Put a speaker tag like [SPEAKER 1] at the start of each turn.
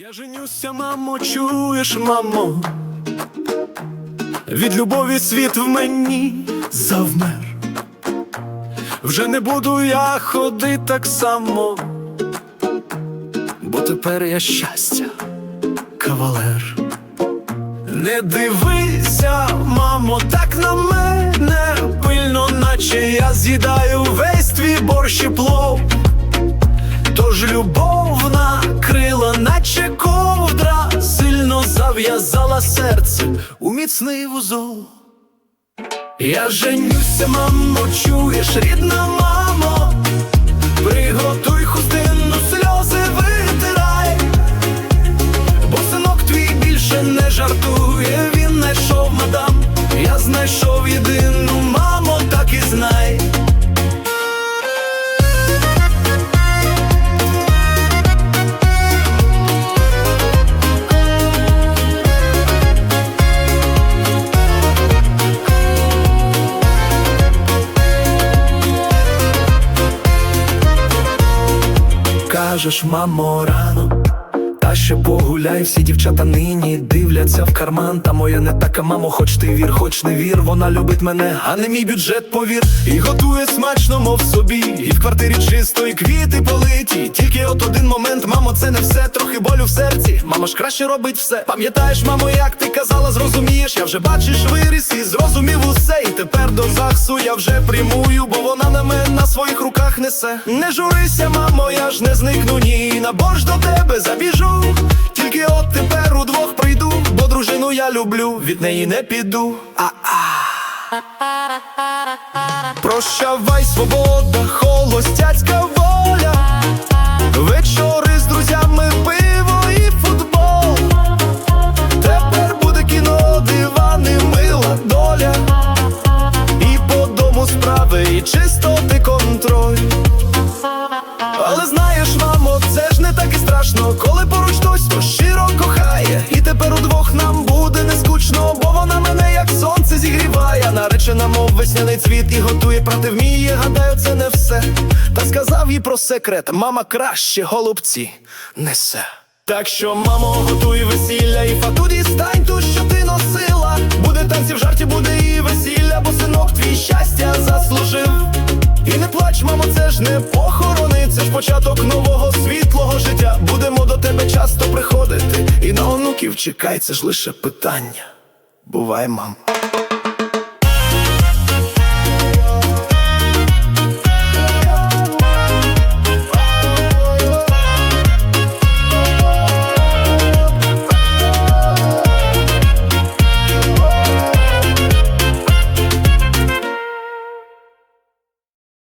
[SPEAKER 1] Я женюся, мамо, чуєш, мамо, від любові світ в мені завмер. Вже не буду я ходити так само, бо тепер я щастя, кавалер. Не дивися, мамо, так на мене пильно, наче я з'їдаю весь твій борщ і плов. Тож любов зав'язала серце у міцний вузол. Я женюся, мамо, чуєш, рідна мамо, Кажеш, мамо, та ще погуляй, всі дівчата нині дивляться в карман. Та моя не така, мамо, хоч ти вір, хоч не вір. Вона любить мене, а не мій бюджет, повір. І готує смачно, мов собі. І в квартирі чисто, і квіти политі. Тільки от один момент, мамо, це не все, трохи болю в серці. Мама ж краще робить все. Пам'ятаєш, мамо, як ти казала, зрозумієш. Я вже бачиш, виріс і зрозумів усе. І тепер до ЗАГСу я вже прямую, бо вона на мене на своїх руках несе. Не журися, мамо, я ж не зникну ні. На борщ до тебе забіжу. Тільки от тепер удвох прийду, бо дружину я люблю, від неї не піду. А-а. Прощавай, свобода, холостяцька воля. Вечори з друзями, пиво і футбол. Тепер буде кіно, дивани, мила доля. І по дому справи, і чистоти контроль. Але ж не так і страшно, коли поруч хтось то щиро кохає. І тепер удвох нам буде не скучно, бо вона мене як сонце зігріває. Наречена, мов весняний цвіт і готує прати вміє. Гадаю, це не все. Та сказав їй про секрет, мама краще голубці несе. Так що, мамо, готуй весілля і фату дістань ту, що ти носила. Не це ж не похорони, це ж початок нового світлого життя. Будемо до тебе часто приходити, і на онуків чекай, це ж лише питання. Бувай, мам.